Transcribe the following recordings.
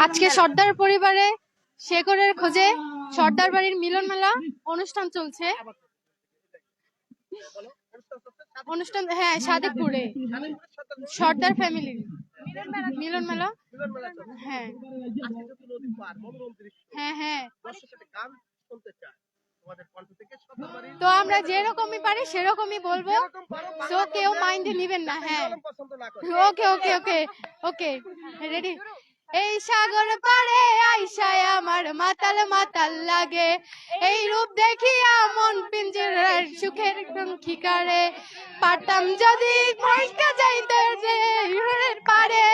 আজকে সর্দার পরিবারে শেখরের খোঁজে সর্দার বাড়ির মিলন মেলা অনুষ্ঠান চলছে। অনুষ্ঠান হ্যাঁ সাদেকপুরে। সর্দার ফ্যামিলি। মিলন মেলা। হ্যাঁ দৃশ্য। হ্যাঁ হ্যাঁ। তো আমরা যেরকমই পারি সেরকমই বলব। তো কেউ মাইন্ডে নিবেন না হ্যাঁ। করে। ওকে ওকে ওকে ওকে রেডি এই সাগর পারে আইসায় আমার মাতাল মাতাল লাগে। এই রূপ দেখিয়া মন পিঞ্জরের সুখের ঠিকারে পারতাম যদি যাইতে যে পারে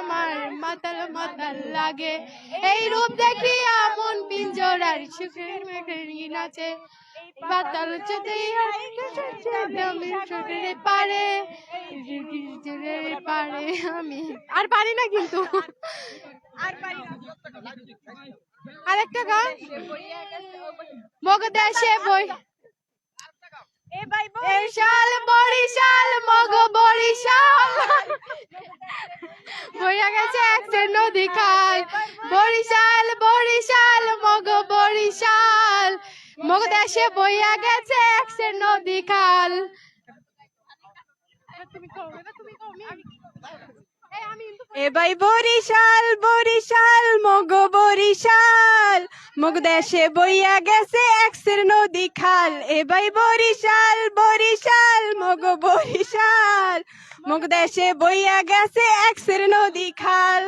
আমার মাতাল মাতাল লাগে। এই রূপ দেখিয়া মন পিঞ্জরার সুখের মেঘের নাচে পাতাল যদি পারে। পারে আমি আর পারি না কিন্তু। আর আরেকটা গান। মগদেশে বই বরিশাল বরিশাল মগ বরিশাল বইয়া গেছে খাল বরিশাল বরিশাল, মগ বরিশাল। মগ দেশে বইয়া গেছে একশো নদী খাল এবাই বরিশাল বরিশাল, মগ বরিশাল। মগ দেশে বইয়া গেছে এক্সের নদী খাল এবাই বরিশাল বরিশাল, মগ বরিশাল। মগ দেশে বইয়া গেছে এক্সের নদী খাল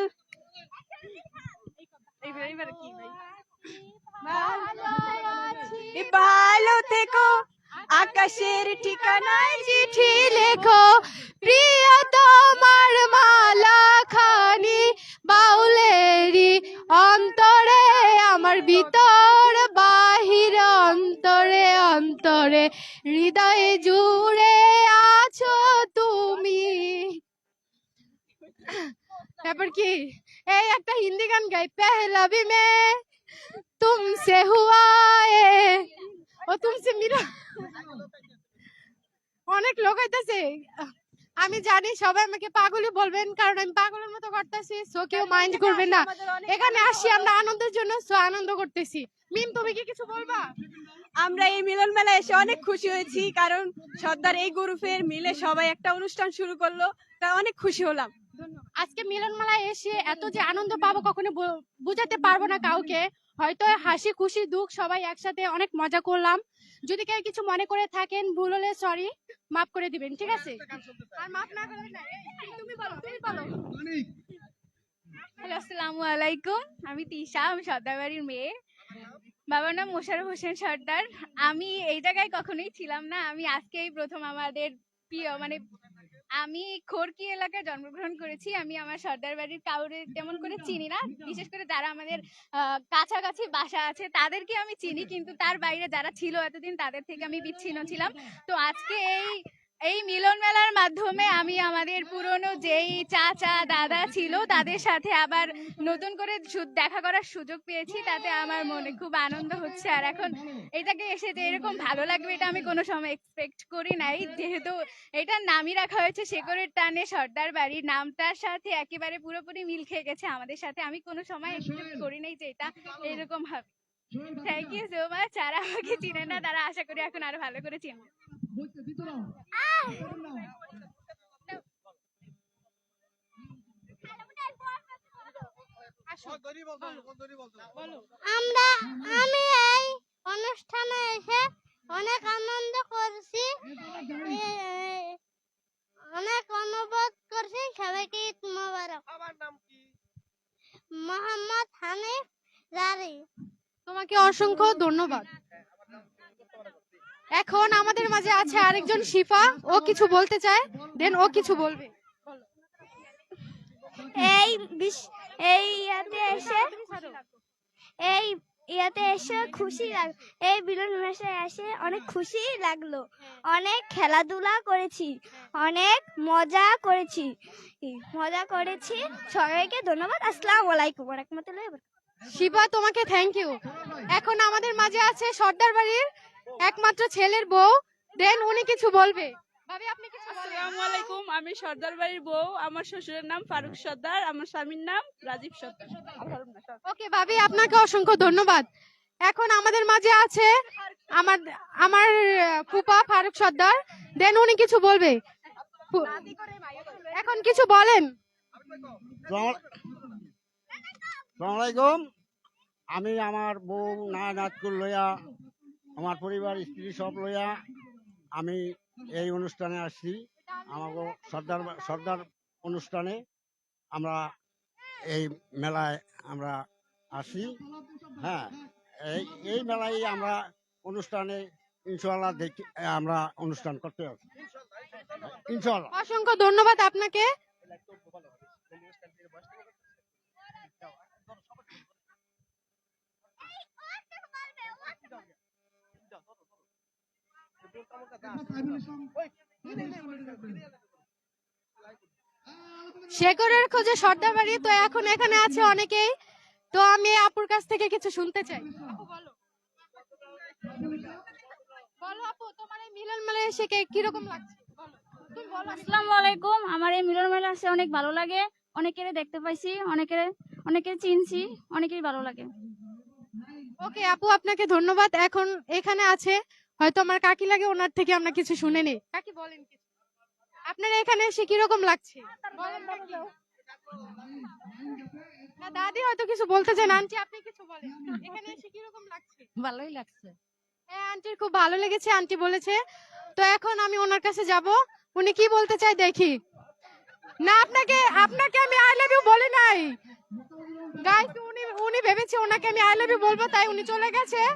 এ ভালো থেকো, আকাশের ঠিকানায় চিঠি লেখো। প্রিয় তোমার মালা খানি বাউলেরি অন্তরে, আমার ভিতর বাহির অন্তরে অন্তরে হৃদয়ে জুড়ে আছো তুমি। তারপর কি? এই একটা হিন্দি গান গাই পেহলা মে তুমসে হুয়া এ। ও তুমসে মিলা অনেক লোক হইতাছে। আমি জানি সবাই আমাকে পাগলই বলবেন, কারণ আমি পাগলের মতো করতেছি সো কেউ মাইন্ড করবে না। এখানে আসি, আমরা আনন্দের জন্য সো আনন্দ করতেছি। মিম, তুমি কি কিছু বলবা? আমরা এই মিলন মেলা এসে অনেক খুশি হয়েছি, কারণ সর্দার এই গ্রুপের মিলে সবাই একটা অনুষ্ঠান শুরু করল। তা অনেক খুশি হলাম। আজকে মিলন মেলায় এসে এত যে আনন্দ পাবো কখনো বুঝাতে পারব না কাউকে। হয়তো হাসি খুশি দুঃখ সবাই একসাথে অনেক মজা করলাম। যদি কেউ কিছু মনে করে থাকেন ভুল হলে সরি মাফ করে দিবেন ঠিক আছে? আর মাফ না করলে তুমি বলো তুমি বলো। হ্যালো আসসালামু আলাইকুম। আমি তিশা আমি সর্দারবাড়ির মেয়ে। বাবার নাম মোশারফ হোসেন সর্দার। আমি এই জায়গায় কখনোই ছিলাম না। আমি আজকেই প্রথম আমাদের প্রিয় মানে আমি খড়কি এলাকায় জন্মগ্রহণ করেছি। আমি আমার সর্দার বাড়ির কাউরে তেমন করে চিনি না। বিশেষ করে যারা আমাদের কাছাকাছি বাসা আছে, তাদেরকে আমি চিনি। কিন্তু তার বাইরে যারা ছিল এতদিন, তাদের থেকে আমি বিচ্ছিন্ন ছিলাম। তো আজকে এই এই মিলন মেলার মাধ্যমে আমি আমাদের পুরনো যেই চাচা, দাদা ছিল, তাদের সাথে আবার নতুন করে দেখা করার সুযোগ পেয়েছি। তাতে আমার মনে খুব আনন্দ হচ্ছে। আর এখন এটাকে এসে যে এরকম ভালো লাগবে, এটা আমি কোনো সময় এক্সপেক্ট করি নাই। যেহেতু এটার নামই রাখা হয়েছে শেকরের টানে, সর্দার বাড়ির নামটার সাথে একেবারে পুরোপুরি মিল খেয়ে গেছে আমাদের সাথে। আমি কোনো সময় এক্সপেক্ট করি নাই যে এটা এরকম হবে। থ্যাংক ইউ সো মাচ যারা আমাকে চিনে না, তারা আশা করি এখন আরও ভালো করে চিনবে। আমরা আমি এই অনুষ্ঠানে এসে অনেক আনন্দ করছি। অনেক অনুভব করছি। সবাইকে ঈদ মোবারক। আমার নাম কি? মোহাম্মদ হানিফ জারি তোমাকে অসংখ্য ধন্যবাদ। এখন আমাদের মাঝে আছে আরেকজন শিফা। ও কিছু বলতে চায় দেন ও কিছু বলবে। এই এই ইয়াতে এসে এই ইয়াতে এসে খুশি লাগ এই বিলন মেশে এসে অনেক খুশি লাগল। অনেক খেলাধুলা করেছি অনেক মজা করেছি। মজা করেছি। সবাইকে ধন্যবাদ। আসসালামু আলাইকুম রহমতুল্লাহ শিবা তোমাকে থ্যাংক ইউ এখন আমাদের মাঝে আছে সর্দার বাড়ির একমাত্র ছেলের বউ দেন উনি কিছু বলবে। ভাবি আপনি কিছু আসসালামু আলাইকুম আমি সর্দার বাড়ির বউ আমার শ্বশুরের নাম ফারুক সর্দার আমার স্বামীর নাম রাজীব সর্দার। ওকে ভাবি আপনাকে অসংখ্য ধন্যবাদ। এখন আমাদের মাঝে আছে আমার আমার ফুপা ফারুক সর্দার দেন উনি কিছু বলবে। এখন কিছু বলেন। আমি আমার বউ না নাচকুল লইয়া আমার পরিবার স্ত্রী সব লইয়া আমি এই অনুষ্ঠানে আসছি। আমাকে সর্দার সর্দার অনুষ্ঠানে আমরা এই মেলায় আমরা আসি। হ্যাঁ এই এই মেলায় আমরা অনুষ্ঠানে ইনশাল্লাহ দেখি আমরা অনুষ্ঠান করতে আসি। ইনশাল্লাহ অসংখ্য ধন্যবাদ আপনাকে। শেখরের খোঁজে সর্দার বাড়ি তো এখন এখানে আছে অনেকেই। তো আমি আপুর কাছ থেকে কিছু শুনতে চাই। আপু বলো। বলো আপু তোমার এই মিলন মেলায় এসে কীরকম লাগছে? বলো। তুমি বলো। আমি আসসালামু আলাইকুম। আমার এই মিলন মেলা আসে অনেক ভালো লাগে। অনেকের দেখতে পাইছি অনেকের অনেকের চিনছি অনেকেরই ভালো লাগে। ওকে আপু আপনাকে ধন্যবাদ। এখন এখানে আছে। হয়তো আমার কাকি লাগে ওনার থেকে আমরা কিছু শুনে নেই। কাকি বলেন কিছু। আপনার এখানে এসে কীরকম লাগছে? বলেন কাকি। না দাদি হয়তো কিছু বলতে চান আন্টি আপনি কিছু বলেন। এখানে এসে কীরকম লাগছে? ভালোই লাগছে। হ্যাঁ আন্টির খুব ভালো লেগেছে। আন্টি বলেছে তো এখন আমি ওনার কাছে যাব। উনি কি বলতে চাই দেখি। না, আপনাকে আপনাকে আমি আই লাভ ইউ বলি নাই। গাইস উনি উনি ভেবেছে ওনাকে আমি আই লাভ ইউ বলব, তাই উনি চলে গেছে।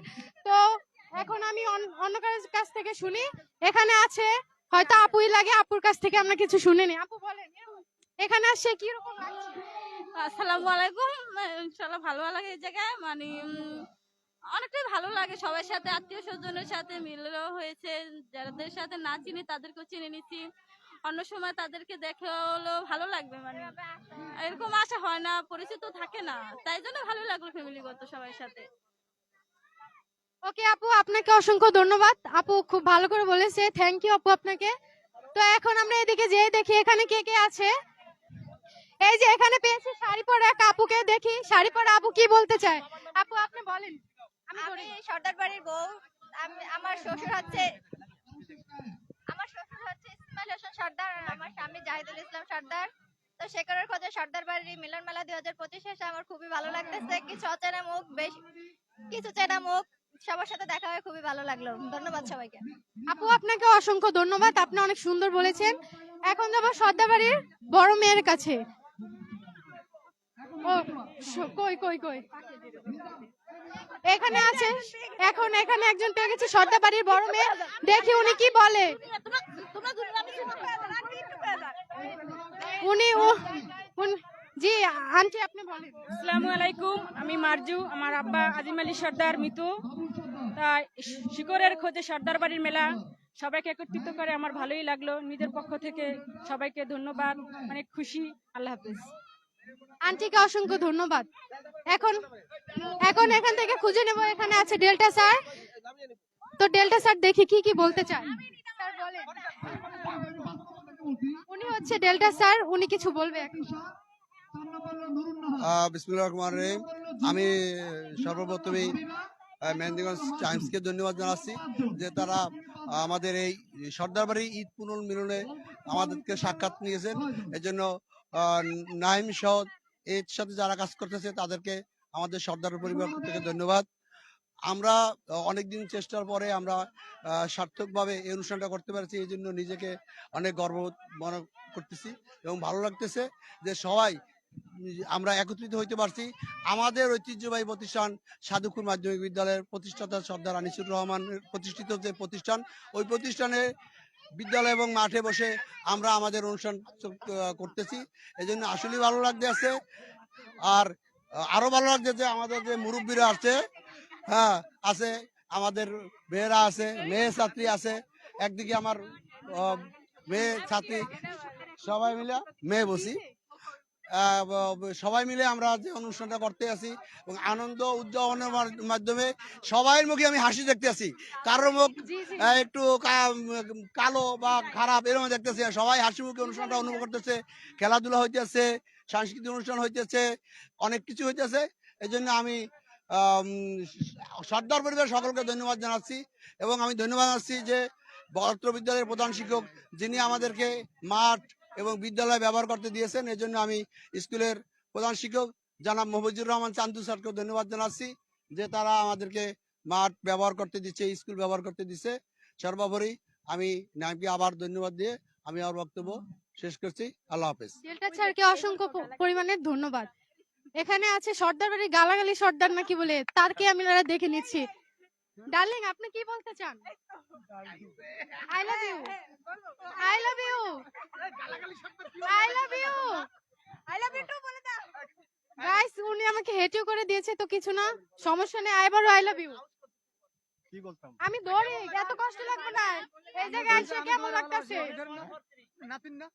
তো এখন আমি অন- অন্য কারোর কাছ থেকে শুনি। এখানে আছে, হয়তো আপুই লাগে, আপুর কাছ থেকে আমরা কিছু শুনে নি আপু, বলেন, এখানে আসছে কি রকম আসসালামু আলাইকুম। ইনশাল্লাহ ভালো লাগে এই জায়গায়। মানে অনেকটাই ভালো লাগে সবার সাথে, আত্মীয় স্বজনের সাথে মিলও হয়েছে। যাদের সাথে না চিনি, তাদেরকেও চিনে নিচ্ছি। অন্য সময় তাদেরকে দেখে হলো ভালো লাগবে মানে। এরকম আশা হয় না। পরিচিত থাকে না। তাই জন্য ভালো লাগল ফ্যামিলিগত সবার সাথে। ওকে আপু আপনাকে অসংখ্য ধন্যবাদ। আপু খুব ভালো করে বলেছে। থ্যাংক ইউ আপু আপনাকে। তো এখন আমরা এদিকে যেয়ে দেখি এখানে কে কে আছে। এই যে এখানে পেয়েছি শাড়ি পরা এক আপুকে দেখি। শাড়ি পরা আপু কি বলতে চায়? আপু আপনি বলেন। আমি সর্দার বাড়ির বউ। আমার শ্বশুর হচ্ছে ইসমাইল হোসেন সর্দার আর আমার স্বামী জাহিদুল ইসলাম সর্দার। তো শেখরের খোঁজে সর্দার বাড়ির মিলন মেলা দুই হাজার পঁচিশ আমার খুবই ভালো লাগতেছে। কিছু অচেনা মুখ, বেশ কিছু চেনা মুখ, সবার সাথে দেখা হয়ে খুবই ভালো লাগল। ধন্যবাদ সবাইকে। আপু, আপনাকে অসংখ্য ধন্যবাদ। আপনি অনেক সুন্দর বলেছেন। এখন যাব সর্দাবাড়ির বড় মেয়ের কাছে। ও কই কই কই? এখানে আছে, এখন এখানে একজন পেয়ে গেছে সর্দাবাড়ির বড় মেয়ে। দেখি উনি কি বলে। উনি জি, আন্টি, আপনি বলেন। আসসালামু আলাইকুম, আমি মারজু, আমার আব্বা আজিম আলী সর্দার, মিতু। তাই শিকরের খোঁজে সর্দার বাড়ির মেলা, সবাইকে একত্রিত করে আমার ভালোই লাগল। নিজের পক্ষ থেকে সবাইকে ধন্যবাদ, অনেক খুশি। আল্লাহ হাফেজ। আন্টিকে অসংখ্য ধন্যবাদ। এখন এখন এখান থেকে খুঁজে নেব এখানে আছে ডেল্টা স্যার। তো ডেল্টা স্যার দেখি কি কি বলতে বলেন। উনি হচ্ছে ডেল্টা স্যার, উনি কিছু বলবে আমি সর্বপ্রথমে মেহেন্দিগঞ্জ টাইমসকে ধন্যবাদ জানাচ্ছি যে তারা আমাদের এই সর্দারবাড়ি ঈদ পুনর মিলনে আমাদেরকে সাক্ষাৎ নিয়েছেন। এজন্য নাইম সহ এর সাথে যারা কাজ করতেছে তাদেরকে আমাদের সর্দার পরিবার থেকে ধন্যবাদ। আমরা অনেকদিন চেষ্টার পরে আমরা সার্থকভাবে এই অনুষ্ঠানটা করতে পারছি এই জন্য নিজেকে অনেক গর্ব মনে করতেছি এবং ভালো লাগতেছে যে সবাই আমরা একত্রিত হইতে পারছি। আমাদের ঐতিহ্যবাহী প্রতিষ্ঠান সাধুকুর মাধ্যমিক বিদ্যালয়ের প্রতিষ্ঠাতা সর্দার আনিসুর রহমানের প্রতিষ্ঠিত যে প্রতিষ্ঠান ওই প্রতিষ্ঠানে বিদ্যালয় এবং মাঠে বসে আমরা আমাদের অনুষ্ঠান করতেছি। এই জন্য আসলেই ভালো লাগতে আছে আর আরও ভালো লাগছে যে আমাদের যে মুরব্বীরা আছে হ্যাঁ আছে, আমাদের মেয়েরা আছে, মেয়ে ছাত্রী আছে, একদিকে আমার মেয়ে ছাত্রী, সবাই মিলে মেয়ে বসি। সবাই মিলে আমরা যে অনুষ্ঠানটা করতে আছি এবং আনন্দ উদযাপনের মাধ্যমে সবাইয়ের মুখে আমি হাসি দেখতে আছি। কারোর মুখ একটু কালো বা খারাপ এরকম দেখতেছে সবাই হাসি মুখে অনুষ্ঠানটা অনুভব করতেছে। খেলাধুলা হইতেছে সাংস্কৃতিক অনুষ্ঠান হইতেছে অনেক কিছু হইতেছে। এই জন্য আমি সর্দার পরিবার সকলকে ধন্যবাদ জানাচ্ছি এবং আমি ধন্যবাদ জানাচ্ছি যে বরত্র বিদ্যালয়ের প্রধান শিক্ষক যিনি আমাদেরকে মাঠ এবং বিদ্যালয় ব্যবহার করতে দিয়েছেন। এই জন্য আমি স্কুলের প্রধান শিক্ষক জানাব মহবুজুর রহমান চান্দু স্যারকে ধন্যবাদ জানাচ্ছি যে তারা আমাদেরকে মাঠ ব্যবহার করতে দিচ্ছে, স্কুল ব্যবহার করতে দিচ্ছে। সর্বোপরি আমি নামকে আবার ধন্যবাদ দিয়ে আমি আমার বক্তব্য শেষ করছি। আল্লাহ হাফেজ। অসংখ্য পরিমাণে ধন্যবাদ। এখানে আছে সর্দার বাড়ি গালাগালি সর্দার নাকি বলে, তারকে আমি দেখে নিচ্ছি। ডার্লিং আপনি কি বলতে চান I love you I love you I love you I love you too বলে দাও গাইস উনি আমাকে হেটিও করে দিয়েছে তো কিছু না সমস্যা নেই আইবারও আই লাভ ইউ কি বলতাম আমি দৌড়ি এত কষ্ট লাগবে না এই জায়গায় এসে কেমন লাগতেছে নাতিন না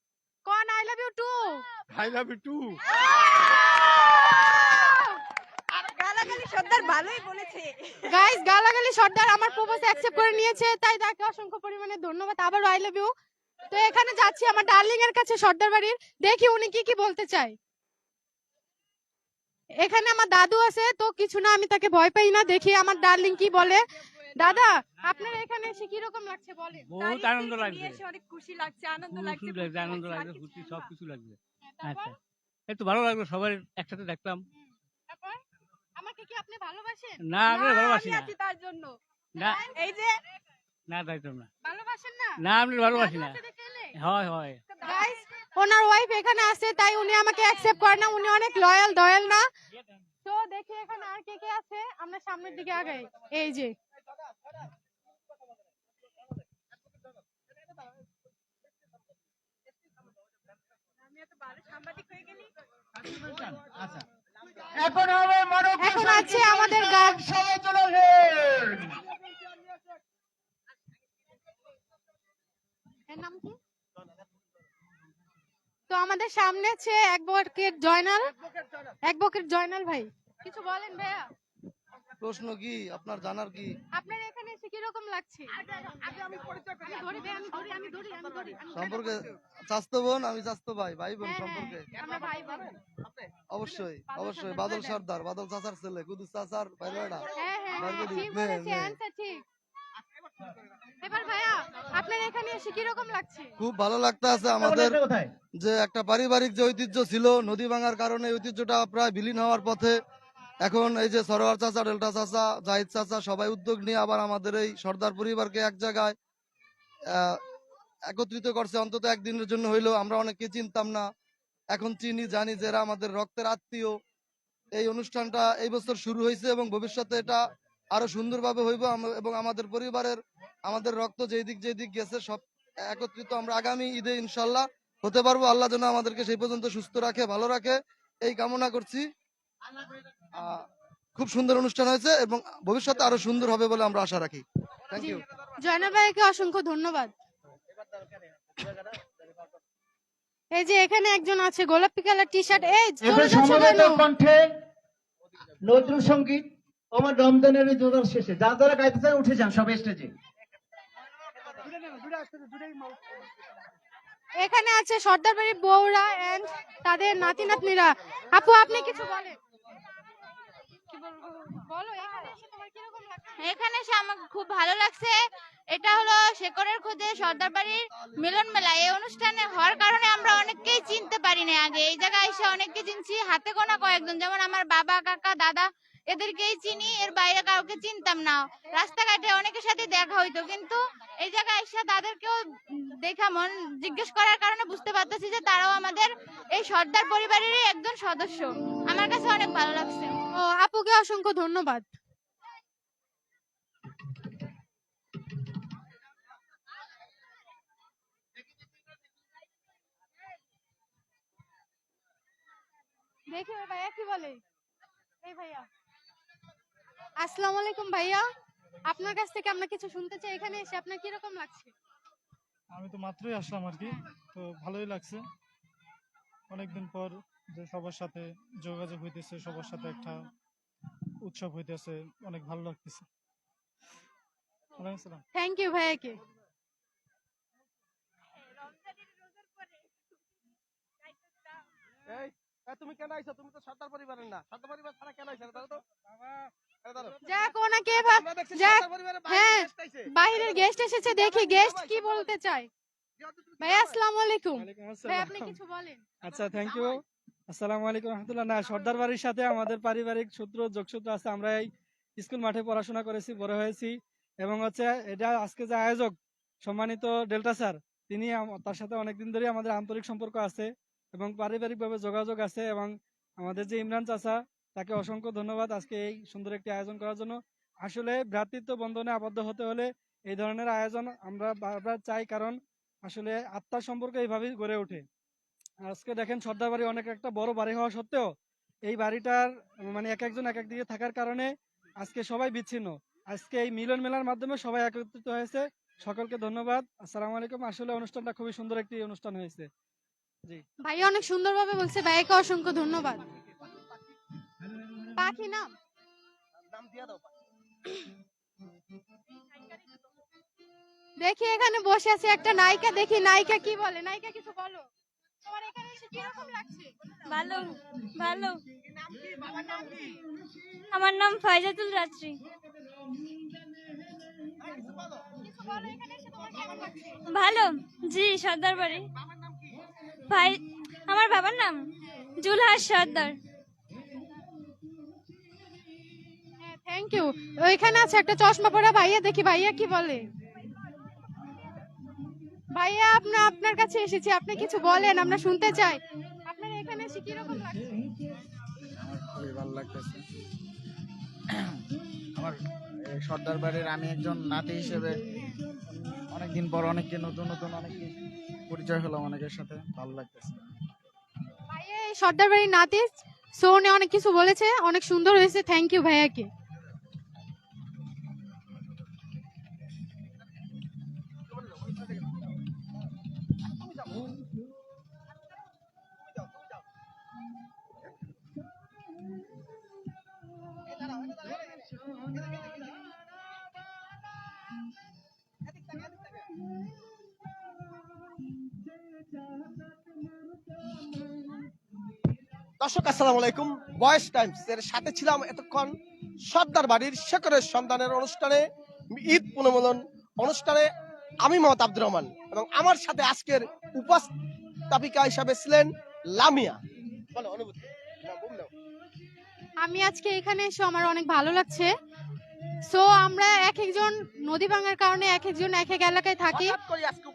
কোন I love you too I love you too guys গালাগালি সর্দার আমার প্রপোজ অ্যাকসেপ্ট করে নিয়েছে তাই তাকে অসংখ্য পরিমাণে ধন্যবাদ। আবার আই লাভ ইউ তো এখানে যাচ্ছি আমার ডার্লিং এর কাছে সর্দার বাড়ির। দেখি উনি কি কি বলতে চায়। এখানে আমার দাদু আছে তো কিছু না আমি তাকে ভয় পাই না। দেখি আমার ডার্লিং কি বলে। দাদা আপনার এখানে এসে কি রকম লাগছে বলেন? বহুত আনন্দ লাগছে। অনেক খুশি লাগছে আনন্দ খুশি লাগছে আনন্দ লাগছে কিছু লাগছে। আচ্ছা। একটু ভালো লাগল সবাই একসাথে দেখলাম। কি আপনি ভালোবাসেন? না আমি ভালোবাসি না। তার জন্য। না। এই যে না না। ভালোবাসেন না? না আমি ভালোবাসি না? হয় হয়। গাইস ওনার ওয়াইফ এখানে আছে তাই উনি আমাকে অ্যাকসেপ্ট করে না। উনি অনেক লয়াল দয়াল না। তো দেখি এখানে আর কে কে আছে। আমরা সামনের দিকে আগাই। এই যে। আচ্ছা। এখন হবে এখন আছে আমাদের গান। এর নাম কি? তো আমাদের সামনে আছে অ্যাডভোকেট জয়নাল। অ্যাডভোকেট জয়নাল ভাই। কিছু বলেন ভাইয়া? প্রশ্ন কি? আপনার জানার কি? আপনার এখানে এসে কি রকম লাগছে? আমি আমি ধরি, আমি ধরি, আমি ধরি, আমি ধরি। সম্পর্কে স্বাস্থ্য বোন আমি স্বাস্থ্য ভাই ভাই বোন হ্যাঁ, সম্পর্কে। হ্যাঁ, আমরা ভাই বোন। অবশ্যই অবশ্যই বাদল। সর্দার। বাদল চাচার ছেলে কুদুস চাচার ভাই বেড়া হ্যাঁ এবার ভাইয়া আপনার এখানে এসে কি রকম লাগছে? খুব ভালো লাগতে আছে আমাদের যে একটা পারিবারিক যে ঐতিহ্য ছিল নদী ভাঙার কারণে ঐতিহ্যটা প্রায় বিলীন হওয়ার পথে এখন এই যে সরোয়ার চাচা, ডেল্টা চাচা, জাহিদ চাচা, সবাই উদ্যোগ নিয়ে আবার আমাদের এই সর্দার পরিবারকে এক জায়গায় একত্রিত করছে। অন্তত একদিনের জন্য হইলেও আমরা অনেকে চিনতাম না। এখন চিনি, জানি যে এরা আমাদের রক্তের আত্মীয়। এই অনুষ্ঠানটা এই বছর শুরু হয়েছে এবং ভবিষ্যতে এটা আরও সুন্দরভাবে হইব। এবং আমাদের পরিবারের, আমাদের রক্ত যেই দিক যেই দিক গেছে, সব একত্রিত আমরা আগামী ঈদে ইনশাল্লাহ হতে পারব। আল্লাহ যেন আমাদেরকে সেই পর্যন্ত সুস্থ রাখে, ভালো রাখে। এই কামনা করছি। খুব সুন্দর অনুষ্ঠান হয়েছে এবং ভবিষ্যতে আরও সুন্দর হবে বলে আমরা আশা রাখি। থ্যাংক ইউ জয়নাল ভাইকে অসংখ্য ধন্যবাদ। এই যে এখানে একজন আছে গোলাপি কালার টি শার্ট এই সমবেত কণ্ঠে নজরুল সংগীত আমার রমজানের এই জোদার শেষে। যার যারা গাইতে চায় উঠে যান সব স্টেজে। এখানে আছে সর্দার বাড়ির বউরা এন্ড তাদের নাতি নাতনিরা আপু আপনি কিছু বলেন। এখানে এসে আমার খুব ভালো লাগছে। এটা হলো শেকরের খোঁজে সর্দার বাড়ির মিলন মেলা। এই অনুষ্ঠানে হওয়ার কারণে আমরা অনেককেই চিনতে পারি না আগে। এই জায়গায় এসে অনেককে চিনছি, হাতে গোনা কয়েকজন। যেমন আমার বাবা, কাকা, দাদা, এদেরকেই চিনি, এর বাইরে কাউকে চিনতাম না। রাস্তাঘাটে অনেকের সাথে দেখা হইতো, কিন্তু এই জায়গায় এসে তাদেরকেও দেখা, মন জিজ্ঞেস করার কারণে বুঝতে পারতেছি যে তারাও আমাদের এই সর্দার পরিবারেরই একজন সদস্য। আমার কাছে অনেক ভালো লাগছে। ও, আপুকে অসংখ্য ধন্যবাদ। দেখি ওই ভাইয়া কি বলে। এই ভাইয়া। আসসালামু আলাইকুম ভাইয়া। আপনার কাছ থেকে আমরা কিছু শুনতে চাই। এখানে এসে আপনার কীরকম লাগছে? আমি তো মাত্রই আসলাম আর কি। তো ভালোই লাগছে। অনেকদিন পর যে সবার সাথে যোগাযোগ হইতেছে সবার সাথে একটা উৎসব হইতেছে অনেক ভালো লাগতেছে। থ্যাংক ইউ ভাইয়াকে। এই এই, তুমি কেন আইছো? তুমি তো সর্দার পরিবারের না। সর্দার পরিবার ছাড়া কেন আইছো? দাঁড়াও তো। যাক ওনাকে যাক, হ্যাঁ, বাইরের গেস্ট এসেছে দেখি গেস্ট কি বলতে চায়। আসসালামু আলাইকুম। ওয়ালাইকুম ভাই আপনি কিছু বলেন। আচ্ছা থ্যাংক ইউ আসসালামু আলাইকুম রহমতুল্লাহ। না সর্দার বাড়ির সাথে আমাদের পারিবারিক সূত্র যোগসূত্র আছে। আমরা এই স্কুল মাঠে পড়াশোনা করেছি বড় হয়েছি। এবং হচ্ছে এটা আজকে যে আয়োজক সম্মানিত ডেল্টা স্যার তিনি তার সাথে অনেকদিন ধরে আমাদের আন্তরিক সম্পর্ক আছে এবং পারিবারিকভাবে যোগাযোগ আছে এবং আমাদের যে ইমরান চাচা তাকে অসংখ্য ধন্যবাদ আজকে এই সুন্দর একটি আয়োজন করার জন্য। আসলে ভ্রাতৃত্ব বন্ধনে আবদ্ধ হতে হলে এই ধরনের আয়োজন আমরা বারবার চাই কারণ আসলে আত্মার সম্পর্ক এইভাবেই গড়ে ওঠে। আজকে দেখেন সর্দার বাড়ি অনেক একটা বড় বাড়ি হওয়া সত্ত্বেও এই বাড়িটার মানে এক একজন এক এক দিকে থাকার কারণে আজকে সবাই বিচ্ছিন্ন। আজকে এই মিলন মেলার মাধ্যমে সবাই একত্রিত হয়েছে। সকলকে ধন্যবাদ। আসসালামু আলাইকুম। আসলে অনুষ্ঠানটা খুবই সুন্দর একটি অনুষ্ঠান হয়েছে। ভাইয়া অনেক সুন্দরভাবে বলছে। ভাইয়াকে অসংখ্য ধন্যবাদ। পাখি নাম? নাম দিয়া দাও দেখি এখানে বসে আছে একটা নায়িকা। দেখি নায়িকা কি বলে? নায়িকা কিছু বলো। তোমার এখানে এসে কীরকম লাগছে? ভালো ভালো। আমার নাম ফাইজাতুল রাত্রি। কিছু বলো এখানে এসে তোমার কেমন ভালো জি সর্দার বাড়ি ভাই আমার বাবার নাম? জুলহাস সর্দার। হ্যাঁ থ্যাংক ইউ ওইখানে আছে একটা চশমা পরা ভাইয়া দেখি ভাইয়া কি বলে। ভাইয়া আপনার আপনার কাছে এসেছি। আপনি কিছু বলেন আমরা শুনতে চাই। আপনার এখানে এসে কীরকম লাগছে? আমার খুবই ভালো লাগতেছে। আমার সর্দার বাড়ির আমি একজন নাতি হিসেবে অনেকদিন পর অনেককে নতুন নতুন অনেক পরিচয় হলাম অনেকের সাথে। ভালো লাগতেছে। ভাইয়া এই সর্দার বাড়ির নাতি সো উনি অনেক কিছু বলেছে অনেক সুন্দর হয়েছে। থ্যাংক ইউ ভাইয়াকে। দর্শক, আসসালামু আলাইকুম। বয়েস টাইমস এর সাথে ছিলাম এতক্ষণ সর্দার বাড়ির শেখরের সন্তানের অনুষ্ঠানে ঈদ পুনর্মিলন অনুষ্ঠানে আমি মোহাম্মদ আব্দুর রহমান এবং আমার সাথে আজকের উপস্থাপিকা হিসাবে ছিলেন লামিয়া। আমি আজকে এখানে এসে আমার অনেক ভালো লাগছে। সো আমরা এক একজন নদী ভাঙার কারণে এক একজন এক এক এলাকায় থাকি।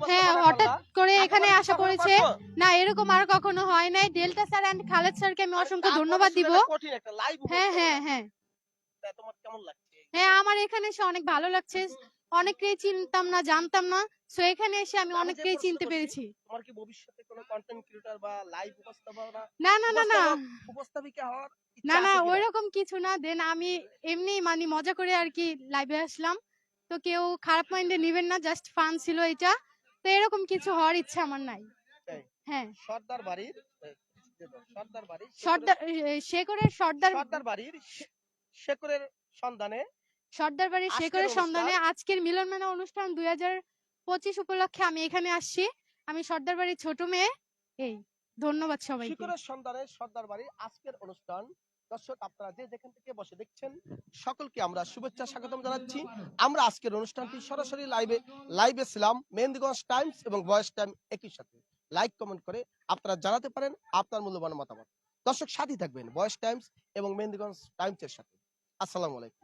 হ্যাঁ হঠাৎ করে এখানে একেবারে আসা পড়েছে না এরকম আর কখনো হয় নাই। ডেল্টা স্যার এন্ড খালেদ স্যারকে আমি অসংখ্য ধন্যবাদ দিব। হ্যাঁ হ্যাঁ হ্যাঁ। হ্যাঁ আমার এখানে এসে অনেক ভালো লাগছে। অনেককেই চিনতাম না জানতাম না। সো এখানে এসে আমি অনেককেই চিনতে পেরেছি। তোমার কি ভবিষ্যতে কোনো কন্টেন্ট ক্রিয়েটর বা লাইভ উপস্থাপনা না না না না। উপস্থাপক- হওয়ার না না? ওইরকম কিছু না। দেন আমি এমনি মানে মজা করে আর কি লাইভে আসলাম। তো কেউ খারাপ মাইন্ডে নেবেন না জাস্ট ফান ছিল এটা। তো এরকম কিছু হওয়ার ইচ্ছা আমার নাই। হ্যাঁ। সর্দার বাড়ির সর্দার বাড়ির সর্দার শেখরের সর্দার সর্দার বাড়ির শেখরের সন্ধানে সর্দার বাড়ির শেখরের সন্ধানে আজকের মিলন মেলা অনুষ্ঠান দুই হাজার পঁচিশ উপলক্ষে আমি এখানে আসছি। আমি সর্দার বাড়ির ছোট মেয়ে। এই ধন্যবাদ সবাইকে। শিখরের সন্ধানে সর্দার বাড়ির আজকের অনুষ্ঠান। দর্শক আপনারা যে যেখান থেকে বসে দেখছেন সকলকে আমরা শুভেচ্ছা স্বাগতম জানাচ্ছি। আমরা আজকের অনুষ্ঠানটি সরাসরি লাইভে লাইভে ছিলাম মেহেন্দিগঞ্জ টাইমস এবং ভয়েস টাইম একই সাথে। লাইক কমেন্ট করে আপনারা জানাতে পারেন আপনার মূল্যবান মতামত। দর্শক সাথী থাকবেন ভয়েস টাইমস এবং মেহেন্দিগঞ্জ টাইমস এর সাথে। আসসালামু আলাইকুম।